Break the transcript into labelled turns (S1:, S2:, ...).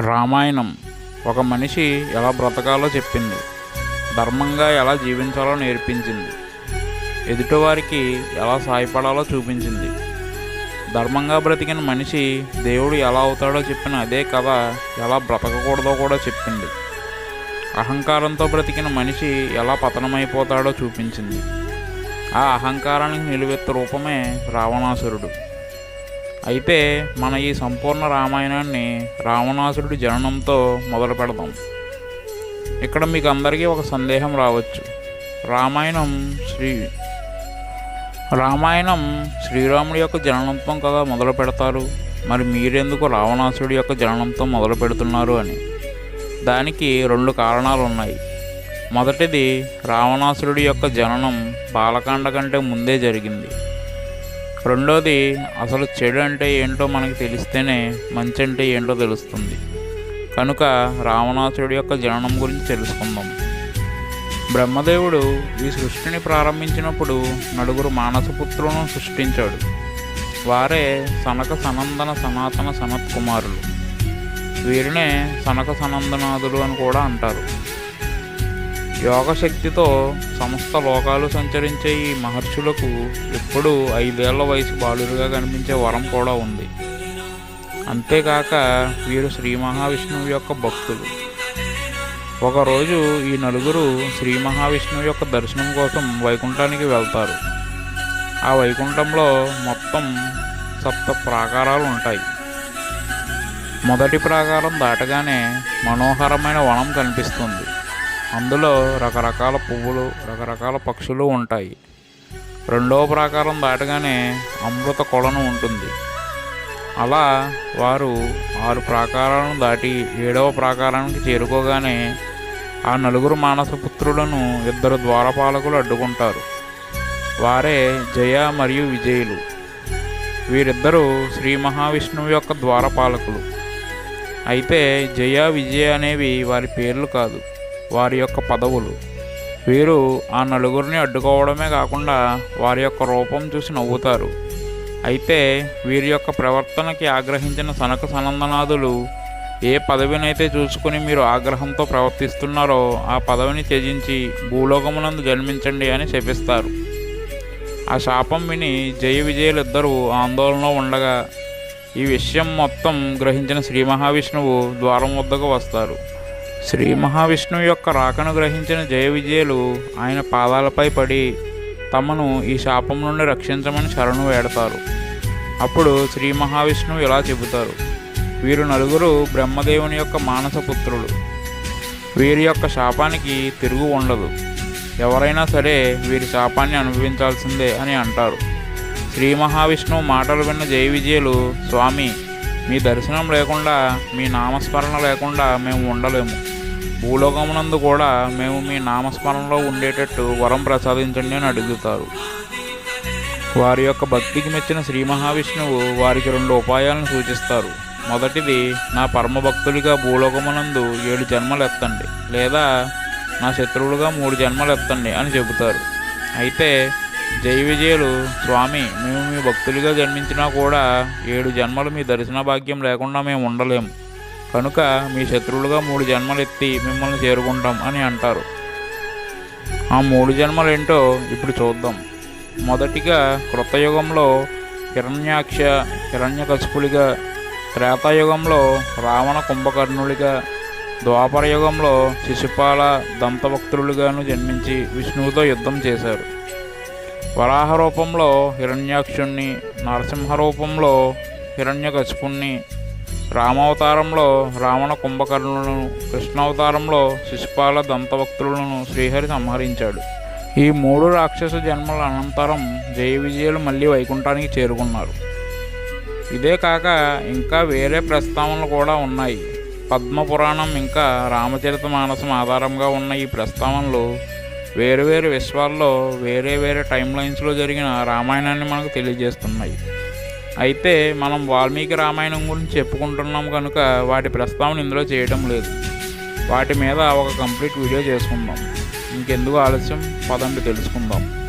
S1: రామాయణం ఒక మనిషి ఎలా బ్రతకాలో చెప్పింది. ధర్మంగా ఎలా జీవించాలో నేర్పించింది. ఎదుటివారికి ఎలా సాయపడాలో చూపించింది. ధర్మంగా బ్రతికిన మనిషి దేవుడు ఎలా అవుతాడో చెప్పిన అదే కథ ఎలా బ్రతకకూడదో కూడా చెప్పింది. అహంకారంతో బ్రతికిన మనిషి ఎలా పతనమైపోతాడో చూపించింది. ఆ అహంకారానికి నిలువెత్తు రూపమే రావణాసురుడు. అయితే మన ఈ సంపూర్ణ రామాయణాన్ని రావణాసురుడి జననంతో మొదలు పెడదాం. ఇక్కడ మీకు అందరికీ ఒక సందేహం రావచ్చు. రామాయణం శ్రీ రామాయణం శ్రీరాముడి యొక్క జననంతో కదా మొదలు పెడతారు. మరి మీరెందుకు రావణాసురుడి యొక్క జననంతో మొదలు పెడుతున్నారు అని? దానికి రెండు కారణాలు ఉన్నాయి మొదటిది రావణాసురుడి యొక్క జననం బాలకాండ కంటే ముందే జరిగింది. రెండోది అసలు చెడు అంటే ఏంటో మనకి తెలిస్తేనే మంచి అంటే ఏంటో తెలుస్తుంది. కనుక రావణాసురుడి యొక్క జననం గురించి తెలుసుకుందాం. బ్రహ్మదేవుడు ఈ సృష్టిని ప్రారంభించినప్పుడు నలుగురు మానసపుత్రులను సృష్టించాడు. వారే సనక సనందన సనాతన సనత్ కుమారులు వీరినే సనక సనందనాథులు అని కూడా అంటారు. యోగశక్తితో సమస్త లోకాలు సంచరించే ఈ మహర్షులకు ఎప్పుడూ ఐదేళ్ళ వయసు బాలురుగా కనిపించే వరం కూడా ఉంది. అంతేకాక వీరు శ్రీ మహావిష్ణువు యొక్క భక్తులు. ఒకరోజు ఈ నలుగురు శ్రీ మహావిష్ణువు యొక్క దర్శనం కోసం వైకుంఠానికి వెళ్తారు. ఆ వైకుంఠంలో మొత్తం సప్త ప్రాకారాలు ఉంటాయి. మొదటి ప్రాకారం దాటగానే మనోహరమైన వనం కనిపిస్తుంది. అందులో రకరకాల పువ్వులు రకరకాల పక్షులు ఉంటాయి. రెండవ ప్రాకారం దాటగానే అమృత కొలను ఉంటుంది. అలా వారు ఆరు ప్రాకారాలను దాటి ఏడవ ప్రాకారానికి చేరుకోగానే ఆ నలుగురు మానసపుత్రులను ఇద్దరు ద్వారపాలకులు అడ్డుకుంటారు. వారే జయ మరియు విజయులు. వీరిద్దరూ శ్రీ మహావిష్ణువు యొక్క ద్వారపాలకులు. అయితే జయ విజయ అనేవి వారి పేర్లు కాదు. వారి యొక్క పదవులు. వీరు ఆ నలుగురిని అడ్డుకోవడమే కాకుండా వారి యొక్క రూపం చూసి నవ్వుతారు. అయితే వీరి యొక్క ప్రవర్తనకి ఆగ్రహించిన సనక సనందనాథులు ఏ పదవినైతే చూసుకుని మీరు ఆగ్రహంతో ప్రవర్తిస్తున్నారో ఆ పదవిని త్యజించి భూలోకమునందు జన్మించండి అని శపిస్తారు. ఆ శాపం విని జయ విజయులిద్దరూ ఆందోళనలో ఉండగా ఈ విషయం మొత్తం గ్రహించిన శ్రీ మహావిష్ణువు ద్వారం వద్దకు వస్తారు. శ్రీ మహావిష్ణువు యొక్క రాకను గ్రహించిన జయ విజయులు ఆయన పాదాలపై పడి తమను ఈ శాపం నుండి రక్షించమని శరణు వేడతారు. అప్పుడు శ్రీ మహావిష్ణువు ఇలా చెబుతారు. వీరు నలుగురు బ్రహ్మదేవుని యొక్క మానస పుత్రులు. వీరి యొక్క శాపానికి తిరుగు ఉండదు. ఎవరైనా సరే వీరి శాపాన్ని అనుభవించాల్సిందే అని అంటారు. శ్రీ మహావిష్ణువు మాటలు విన్న జయ విజయులు స్వామి మీ దర్శనం లేకుండా మీ నామస్మరణ లేకుండా మేము ఉండలేము. భూలోకమునందు కూడా మేము మీ నామస్మరణలో ఉండేటట్టు వరం ప్రసాదించండి అని అడుగుతారు. వారి యొక్క భక్తికి మెచ్చిన శ్రీ మహావిష్ణువు వారికి రెండు ఉపాయాలను సూచిస్తారు. మొదటిది నా పరమ భక్తుడిగా భూలోకమునందు ఏడు జన్మలు ఎత్తండి లేదా నా శత్రువులుగా మూడు జన్మలు ఎత్తండి అని చెబుతారు. అయితే జై విజయులు స్వామి మేము మీ భక్తులుగా జన్మించినా కూడా ఏడు జన్మలు మీ దర్శన భాగ్యం లేకుండా మేము ఉండలేము. కనుక మీ శత్రువులుగా మూడు జన్మలు ఎత్తి మిమ్మల్ని చేరుకుంటాం అని అంటారు. ఆ మూడు జన్మలు ఏంటో ఇప్పుడు చూద్దాం. మొదటిగా కృతయుగంలో హిరణ్యాక్ష హిరణ్యకశపుడిగా త్రేతాయుగంలో రావణ కుంభకర్ణుడిగా ద్వాపర యుగంలో శిశుపాల దంతభక్తులుగాను జన్మించి విష్ణువుతో యుద్ధం చేశారు. వరాహ రూపంలో హిరణ్యాక్షుణ్ణి నరసింహ రూపంలో హిరణ్యకశిపుణ్ణి రామావతారంలో రావణ కుంభకర్ణులను కృష్ణావతారంలో శిశుపాల దంతభక్తులను శ్రీహరి సంహరించాడు. ఈ మూడు రాక్షస జన్మల అనంతరం జయ విజయులు మళ్ళీ వైకుంఠానికి చేరుకున్నారు. ఇదే కాక ఇంకా వేరే ప్రస్తావనలు కూడా ఉన్నాయి. పద్మపురాణం ఇంకా రామచరిత మానసం ఆధారంగా ఉన్న ఈ ప్రస్తావనలు వేరు వేరు విశ్వాల్లో వేరే వేరే టైం లైన్స్లో జరిగిన రామాయణాన్ని మనకు తెలియజేస్తున్నాయి. అయితే మనం వాల్మీకి రామాయణం గురించి చెప్పుకుంటున్నాం కనుక వాటి ప్రస్తావన ఇందులో చేయడం లేదు. వాటి మీద ఒక కంప్లీట్ వీడియో చేసుకుందాం. ఇంకెందుకు ఆలస్యం? పదండి తెలుసుకుందాం.